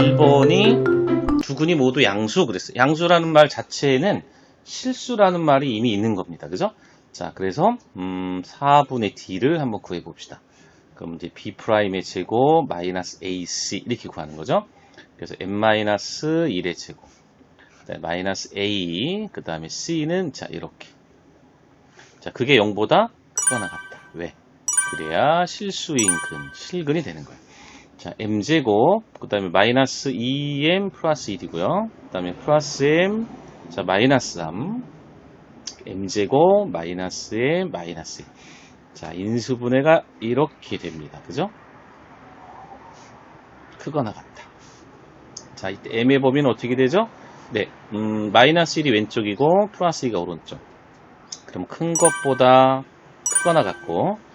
1번이 두근이 모두 양수 그랬어요. 양수라는 말 자체에는 실수라는 말이 이미 있는 겁니다. 그죠? 자, 그래서 음, 4분의 d를 한번 구해 봅시다. 그럼 이제 b'의 제곱 마이너스 ac 이렇게 구하는 거죠. 그래서 n-1의 제곱 그다음에 마이너스 a 그 다음에 c는 자 이렇게 자 그게 0보다 크거나 같다. 왜? 그래야 실수인 근, 실근이 되는 거예요. 자, m제곱, 그 다음에 마이너스 2m 플러스 1이고요. 그 다음에 플러스 m, 자, 마이너스 3. m제곱, 마이너스 m, 마이너스 1. 자, 인수분해가 이렇게 됩니다. 그죠? 크거나 같다. 자, 이때 m의 범위는 어떻게 되죠? 네, 음, 마이너스 1이 왼쪽이고, 플러스 2가 오른쪽. 그럼 큰 것보다 크거나 같고, 아,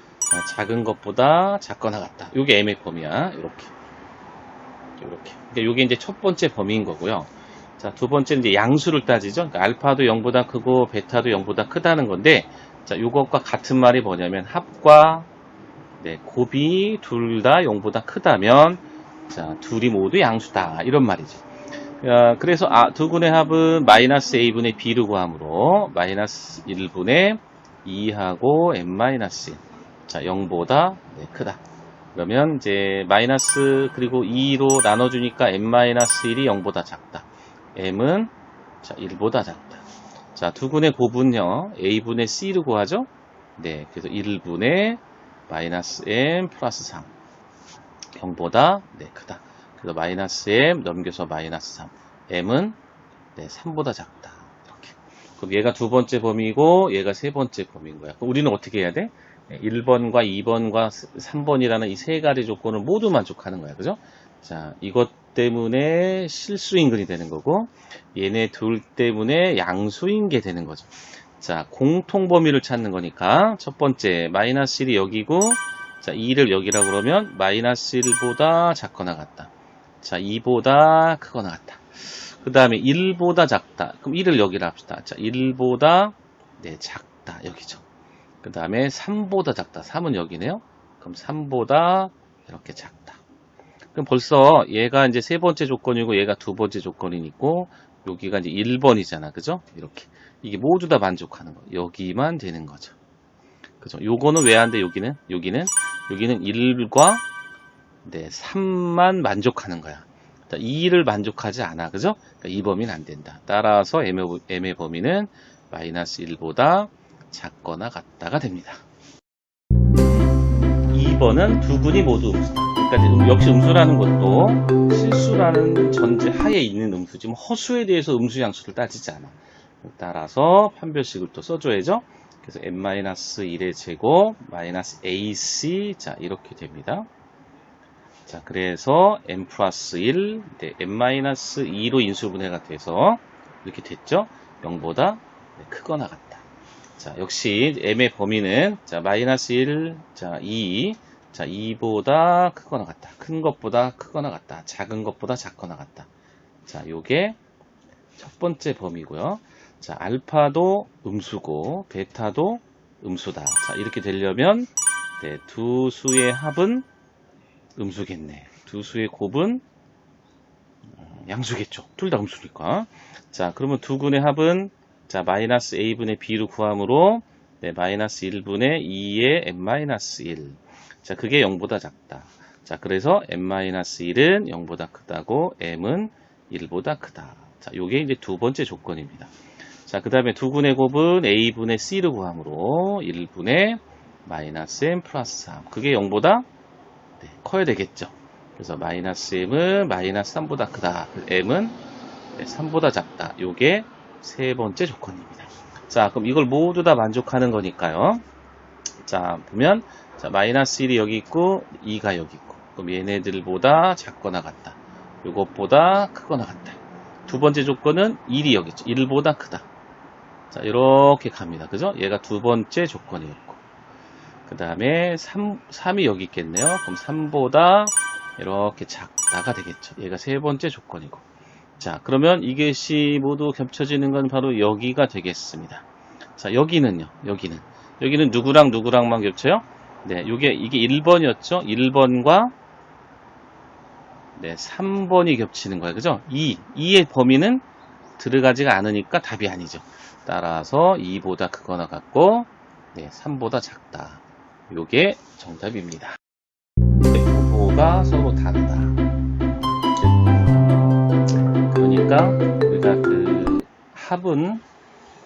작은 것보다 작거나 같다. 요게 m의 범위야. 이렇게. 이렇게. 그러니까 요게 이제 첫 번째 범위인 거고요. 자, 두 번째는 이제 양수를 따지죠. 그러니까 알파도 0보다 크고 베타도 0보다 크다는 건데, 자, 요것과 같은 말이 뭐냐면 합과 네, 곱이 둘 다 0보다 크다면 자, 둘이 모두 양수다. 이런 말이죠. 어, 그래서 아, 두 군의 합은 마이너스 a분의 b를 구함으로 마이너스 1분의 2하고 n-1 자, 0보다 네, 크다. 그러면 이제 마이너스 그리고 2로 나눠주니까 n-1이 0보다 작다. m은 자, 1보다 작다. 자, 두 군의 곱은요. a분의 c를 구하죠. 네, 그래서 1분의 마이너스 m 플러스 3. 0보다 네, 크다. 그래서 마이너스 m 넘겨서 마이너스 3. m은 네, 3보다 작다. 이렇게. 그럼 얘가 두 번째 범위고 얘가 세 번째 범위인 거야. 그럼 우리는 어떻게 해야 돼? 1번과 2번과 3번이라는 이 세 가지 조건을 모두 만족하는 거야. 그죠? 자, 이것 때문에 실수인근이 되는 거고, 얘네 둘 때문에 양수인 게 되는 거죠. 자, 공통 범위를 찾는 거니까, 첫 번째, 마이너스 1이 여기고, 자, 2를 여기라고 그러면, 마이너스 1보다 작거나 같다. 자, 2보다 크거나 같다. 그 다음에 1보다 작다. 그럼 1을 여기라 합시다. 자, 1보다, 네, 작다. 여기죠. 그 다음에 3보다 작다. 3은 여기네요. 그럼 3보다 이렇게 작다. 그럼 벌써 얘가 이제 세 번째 조건이고 얘가 두 번째 조건이니고 여기가 이제 1번이잖아. 그죠? 이렇게. 이게 모두 다 만족하는 거. 여기만 되는 거죠. 그죠? 요거는 왜 안 돼? 여기는? 여기는? 여기는 1과 네, 3만 만족하는 거야. 자, 2를 만족하지 않아. 그죠? 그러니까 이 범위는 안 된다. 따라서 M의 범위는 마이너스 1보다 작거나 같다가 됩니다. 2번은 두 군이 모두 음수다. 그러니까 역시 음수라는 것도 실수라는 전제 하에 있는 음수지 뭐 허수에 대해서 음수 양수를 따지지 않아. 따라서 판별식을 또 써줘야죠. 그래서 n-1의 제곱 마이너스 ac 자 이렇게 됩니다. 자 그래서 n 플러스 1 네, n-2로 인수분해가 돼서 이렇게 됐죠. 0보다 크거나 같다. 자, 역시 m의 범위는 자, 마이너스 1, 자, 2, 자, 2보다 크거나 같다. 큰 것보다 크거나 같다. 작은 것보다 작거나 같다. 자, 요게 첫 번째 범위고요. 자, 알파도 음수고 베타도 음수다. 자, 이렇게 되려면 네, 두 수의 합은 음수겠네. 두 수의 곱은 음, 양수겠죠. 둘 다 음수니까. 자, 그러면 두 군의 합은 자, 마이너스 a분의 b로 구함으로 네, 마이너스 1분의 2의 n-1. 자, 그게 0보다 작다. 자, 그래서 n-1은 0보다 크다고 m은 1보다 크다. 자, 요게 이제 두 번째 조건입니다. 자, 그 다음에 두 군의 곱은 a분의 c를 구함으로 1분의 마이너스 m 플러스 3. 그게 0보다 네, 커야 되겠죠. 그래서 마이너스 m은 마이너스 3보다 크다. m은 네, 3보다 작다. 요게 세 번째 조건입니다. 자, 그럼 이걸 모두 다 만족하는 거니까요. 자, 보면, 자, 마이너스 1이 여기 있고, 2가 여기 있고. 그럼 얘네들보다 작거나 같다. 이것보다 크거나 같다. 두 번째 조건은 1이 여기 있죠. 1보다 크다. 자, 이렇게 갑니다. 그죠? 얘가 두 번째 조건이었고. 그 다음에 3, 3이 여기 있겠네요. 그럼 3보다 이렇게 작다가 되겠죠. 얘가 세 번째 조건이고. 자, 그러면 이것이 모두 겹쳐지는 건 바로 여기가 되겠습니다. 자, 여기는요, 여기는. 여기는 누구랑 누구랑만 겹쳐요? 네, 요게, 이게 1번이었죠? 1번과 네, 3번이 겹치는 거예요. 그죠? 2. 2의 범위는 들어가지가 않으니까 답이 아니죠. 따라서 2보다 크거나 같고, 네, 3보다 작다. 요게 정답입니다. 네, 부호가 서로 다르다. 그러니까 우리가 그 합은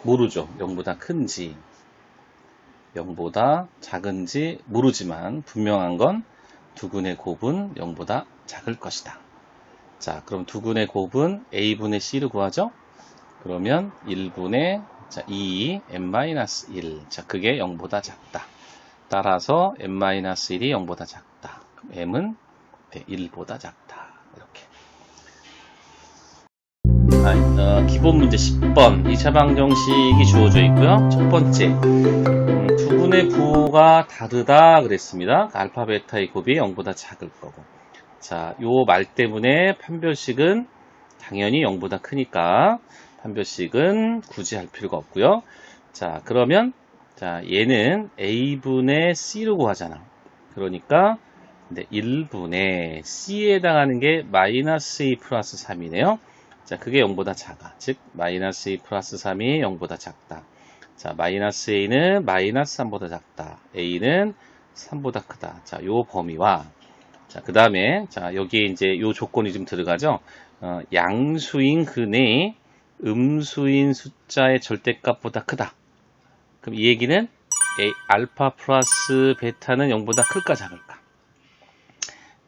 모르죠. 0보다 큰지, 0보다 작은지 모르지만 분명한 건 두근의 곱은 0보다 작을 것이다. 자, 그럼 두근의 곱은 a분의 c를 구하죠? 그러면 1분의 자, 2 n-1. 자, 그게 0보다 작다. 따라서 n-1이 0보다 작다. 그럼 m은 네, 1보다 작다. 이렇게. 아, 어, 기본 문제 10번 2차 방정식이 주어져 있고요. 첫 번째 음, 두 분의 부호가 다르다 그랬습니다. 알파 베타의 곱이 0보다 작을 거고 자, 요 말 때문에 판별식은 당연히 0보다 크니까 판별식은 굳이 할 필요가 없고요. 자, 그러면 자, 얘는 a분의 c로 구하잖아. 그러니까 네, 1분의 c에 해당하는 게 마이너스 2 플러스 3이네요. 자, 그게 0보다 작아. 즉, 마이너스 2 플러스 3이 0보다 작다. 자, 마이너스 a는 마이너스 3보다 작다. a는 3보다 크다. 자, 요 범위와 자, 그 다음에 자, 여기에 이제 요 조건이 좀 들어가죠. 어, 양수인 근의 음수인 숫자의 절대값보다 크다. 그럼 이 얘기는 A, 알파 플러스 베타는 0보다 클까 작을까?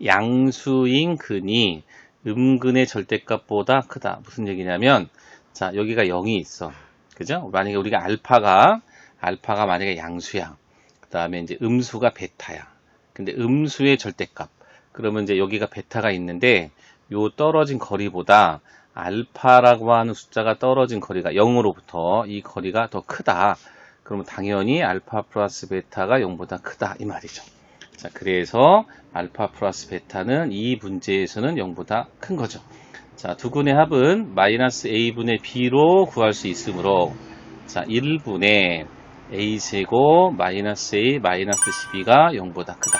양수인 근이 음근의 절대값보다 크다. 무슨 얘기냐면, 자, 여기가 0이 있어. 그죠? 만약에 우리가 알파가, 알파가 만약에 양수야. 그 다음에 이제 음수가 베타야. 근데 음수의 절대값. 그러면 이제 여기가 베타가 있는데, 요 떨어진 거리보다 알파라고 하는 숫자가 떨어진 거리가 0으로부터 이 거리가 더 크다. 그러면 당연히 알파 플러스 베타가 0보다 크다. 이 말이죠. 자, 그래서 알파 플러스 베타는 이 문제에서는 0보다 큰 거죠. 자, 두 군의 합은 마이너스 a분의 b로 구할 수 있으므로 자, 1분의 a제곱 마이너스 a 마이너스 12가 0보다 크다.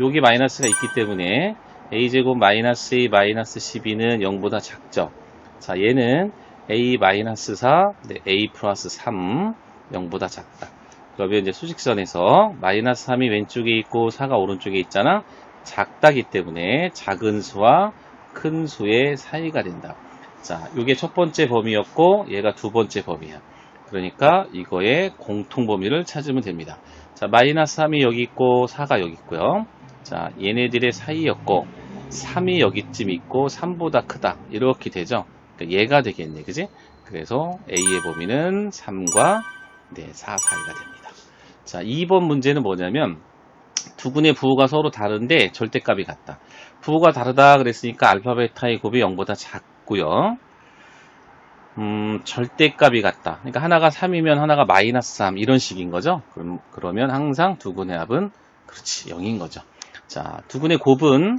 여기 마이너스가 있기 때문에 a제곱 마이너스 a 마이너스 12는 0보다 작죠. 자, 얘는 a 마이너스 4, 네, a 플러스 3, 0보다 작다. 그러면 이제 수직선에서 마이너스 3이 왼쪽에 있고 4가 오른쪽에 있잖아. 작다기 때문에 작은 수와 큰 수의 사이가 된다. 자, 이게 첫 번째 범위였고 얘가 두 번째 범위야. 그러니까 이거의 공통 범위를 찾으면 됩니다. 자, 마이너스 3이 여기 있고 4가 여기 있고요. 자, 얘네들의 사이였고 3이 여기쯤 있고 3보다 크다. 이렇게 되죠. 그러니까 얘가 되겠네. 그지? 그래서 A의 범위는 3과 네, 4 사이가 됩니다. 자, 2번 문제는 뭐냐면 두근의 부호가 서로 다른데 절대값이 같다. 부호가 다르다 그랬으니까 알파 베타의 곱이 0보다 작고요. 음, 절대값이 같다. 그러니까 하나가 3이면 하나가 마이너스 3 이런 식인 거죠. 그럼 그러면 항상 두근의 합은 그렇지 0인 거죠. 자, 두근의 곱은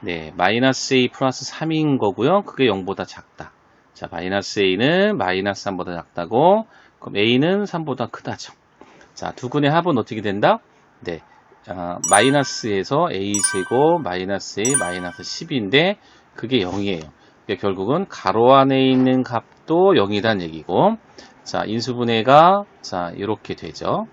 네, 마이너스 a 플러스 3인 거고요. 그게 0보다 작다. 자, 마이너스 a는 마이너스 3보다 작다고 그럼 a는 3보다 크다죠. 자, 두근의 합은 어떻게 된다? 네, 아, 마이너스에서 a제곱 마이너스 a 마이너스 10인데 그게 0이에요. 그러니까 결국은 가로 안에 있는 값도 0이란 얘기고 자, 인수분해가 자, 이렇게 되죠.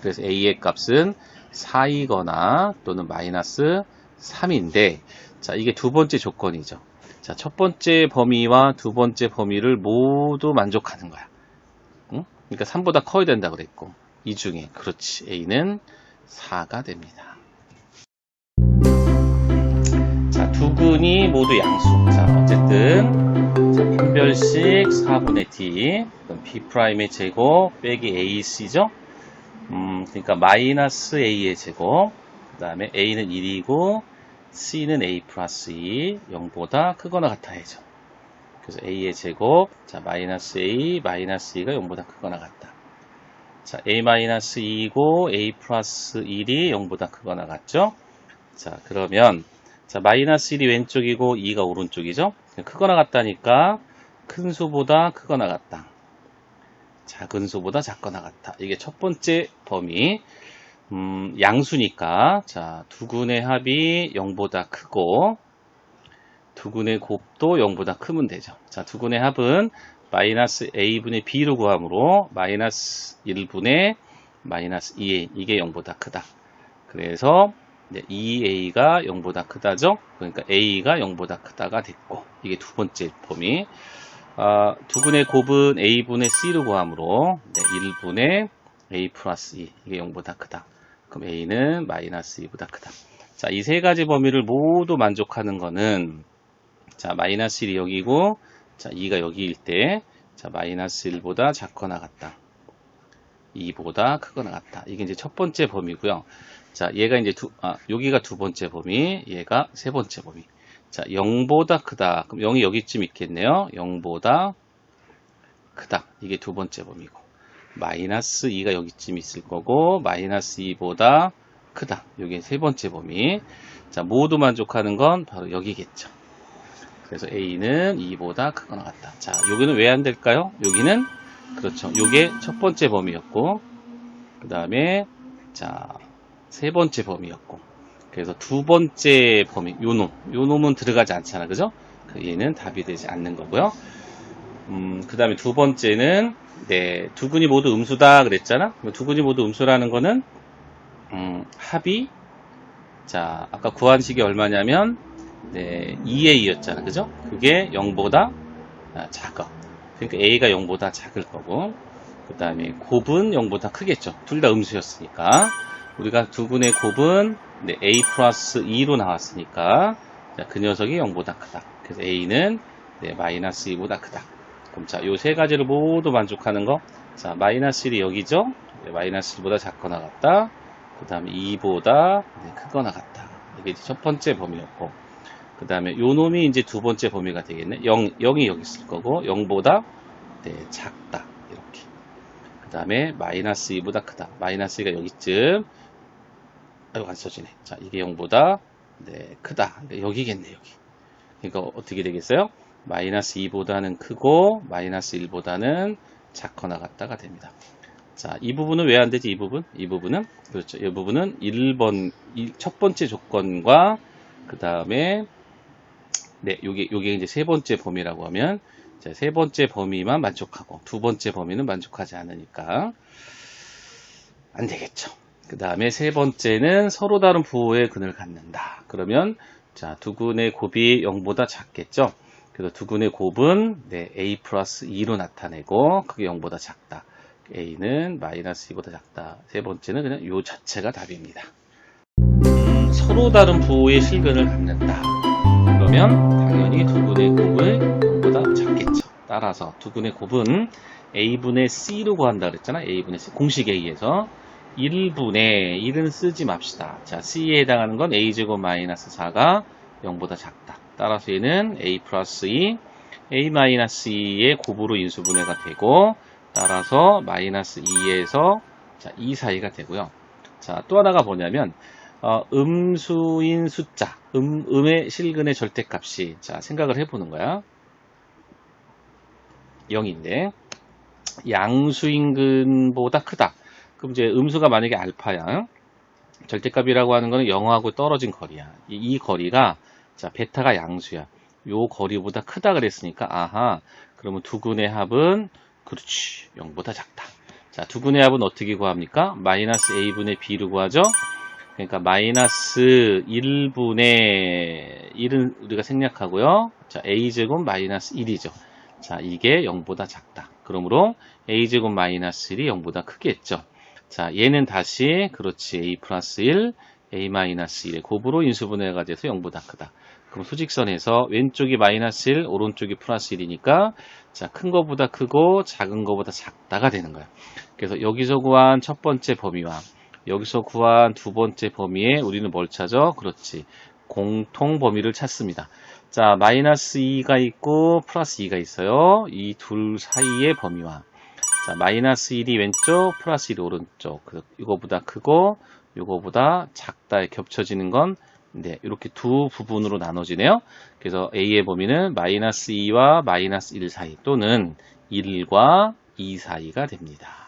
그래서 a의 값은 4이거나 또는 마이너스 3인데 자, 이게 두 번째 조건이죠. 자, 첫 번째 범위와 두 번째 범위를 모두 만족하는 거야. 응? 그러니까 3보다 커야 된다 그랬고 이 중에 그렇지 a는 4가 됩니다. 자, 두 근이 모두 양수. 자, 어쨌든 자, 판별식 4분의 d b'의 제곱 빼기 ac죠. 음, 그러니까 마이너스 a의 제곱 그 다음에 a는 1이고 c는 a 플러스 2 0보다 크거나 같아야죠. 그래서 a의 제곱 자 마이너스 a 마이너스 2가 0보다 크거나 같다. 자, a-2이고 a 플러스 1이 0보다 크거나 같죠? 자, 그러면 자, 마이너스 1이 왼쪽이고 2가 오른쪽이죠? 크거나 같다니까 큰 수보다 크거나 같다. 작은 수보다 작거나 같다. 이게 첫 번째 범위. 음, 양수니까 자, 두 군의 합이 0보다 크고 두근의 곱도 0보다 크면 되죠. 자, 두근의 합은 마이너스 a분의 b로 구함으로 마이너스 1분의 마이너스 2a 이게 0보다 크다. 그래서 네, 2a가 0보다 크다죠. 그러니까 a가 0보다 크다가 됐고 이게 두 번째 범위. 아, 두근의 곱은 a분의 c로 구함으로 네, 1분의 a 플러스 2 이게 0보다 크다. 그럼 a는 마이너스 2보다 크다. 자, 이 세 가지 범위를 모두 만족하는 거는 자, 마이너스 1이 여기고 자, 2가 여기일 때 자, 마이너스 1보다 작거나 같다. 2보다 크거나 같다. 이게 이제 첫 번째 범위고요. 자, 얘가 이제 두, 아, 여기가 두 번째 범위, 얘가 세 번째 범위. 자, 0보다 크다. 그럼 0이 여기쯤 있겠네요. 0보다 크다. 이게 두 번째 범위고. 마이너스 2가 여기쯤 있을 거고, 마이너스 2보다 크다. 이게 세 번째 범위. 자, 모두 만족하는 건 바로 여기겠죠. 그래서 A는 2보다 크거나 같다. 자, 여기는 왜 안 될까요? 여기는, 그렇죠. 요게 첫 번째 범위였고, 그 다음에, 자, 세 번째 범위였고, 그래서 두 번째 범위, 요 놈, 요 놈은 들어가지 않잖아. 그죠? 그 얘는 답이 되지 않는 거고요. 음, 그 다음에 두 번째는, 네, 두근이 모두 음수다 그랬잖아? 두근이 모두 음수라는 거는, 음, 합이, 자, 아까 구한 식이 얼마냐면, 네, 2a였잖아. 그죠? 그게 0보다 작아. 그러니까 a가 0보다 작을 거고, 그 다음에 곱은 0보다 크겠죠. 둘 다 음수였으니까. 우리가 두근의 곱은 네, a 플러스 2로 나왔으니까, 자, 그 녀석이 0보다 크다. 그래서 a는 네, 마이너스 2보다 크다. 그럼 자, 요 세 가지를 모두 만족하는 거. 자, 마이너스 1이 여기죠? 네, 마이너스 1보다 작거나 같다. 그 다음에 2보다 네, 크거나 같다. 이게 첫 번째 범위였고, 그 다음에 요 놈이 이제 두 번째 범위가 되겠네. 0, 0이 여기 있을 거고, 0보다 네, 작다. 이렇게. 그 다음에 마이너스 2보다 크다. 마이너스 2가 여기쯤. 아이고, 안 써지네. 자, 이게 0보다 네, 크다. 그러니까 여기겠네, 여기. 그러니까 어떻게 되겠어요? 마이너스 2보다는 크고, 마이너스 1보다는 작거나 같다가 됩니다. 자, 이 부분은 왜 안 되지? 이 부분? 이 부분은? 그렇죠. 이 부분은 1번, 첫 번째 조건과, 그 다음에, 네, 요게, 요게 이제 세 번째 범위라고 하면, 자, 세 번째 범위만 만족하고, 두 번째 범위는 만족하지 않으니까, 안 되겠죠. 그 다음에 세 번째는 서로 다른 부호의 근을 갖는다. 그러면, 자, 두 근의 곱이 0보다 작겠죠. 그래서 두 근의 곱은, 네, a 플러스 2로 나타내고, 그게 0보다 작다. a는 마이너스 2보다 작다. 세 번째는 그냥 요 자체가 답입니다. 음, 서로 다른 부호의 실근을 갖는다. 그러면 당연히 두근의 곱을 0보다 작겠죠. 따라서 두근의 곱은 a분의 c로 구한다 그랬잖아. a분의 c. 공식 a에서 1분의 1은 쓰지 맙시다. 자, c에 해당하는 건 a제곱 마이너스 4가 0보다 작다. 따라서 얘는 a 플러스 2, a 마이너스 2의 곱으로 인수분해가 되고 따라서 마이너스 2에서 자, 2 사이가 되고요. 자, 또 하나가 뭐냐면 어, 음수인 숫자, 음, 음의 실근의 절대값이 자, 생각을 해보는 거야. 0인데 양수인근보다 크다. 그럼 이제 음수가 만약에 알파야. 절대값이라고 하는 거는 0하고 떨어진 거리야. 이, 이 거리가 자, 베타가 양수야. 요 거리보다 크다 그랬으니까 아하. 그러면 두근의 합은 그렇지. 0보다 작다. 자, 두근의 합은 어떻게 구합니까? 마이너스 a분의 b를 구하죠. 그러니까 마이너스 1분의 1은 우리가 생략하고요. 자, a제곱 마이너스 1이죠. 자, 이게 0보다 작다. 그러므로 a제곱 마이너스 1이 0보다 크겠죠. 자, 얘는 다시 그렇지. a 플러스 1, a 마이너스 1의 곱으로 인수분해가 돼서 0보다 크다. 그럼 수직선에서 왼쪽이 마이너스 1, 오른쪽이 플러스 1이니까 자, 큰 거보다 크고 작은 거보다 작다가 되는 거야. 그래서 여기서 구한 첫 번째 범위와 여기서 구한 두 번째 범위에 우리는 뭘 찾아? 그렇지. 공통 범위를 찾습니다. 자, 마이너스 2가 있고 플러스 2가 있어요. 이 둘 사이의 범위와 자, 마이너스 1이 왼쪽, 플러스 1이 오른쪽. 그, 이거보다 크고 이거보다 작다에 겹쳐지는 건 네, 이렇게 두 부분으로 나눠지네요. 그래서 A의 범위는 마이너스 2와 마이너스 1 사이 또는 1과 2 사이가 됩니다.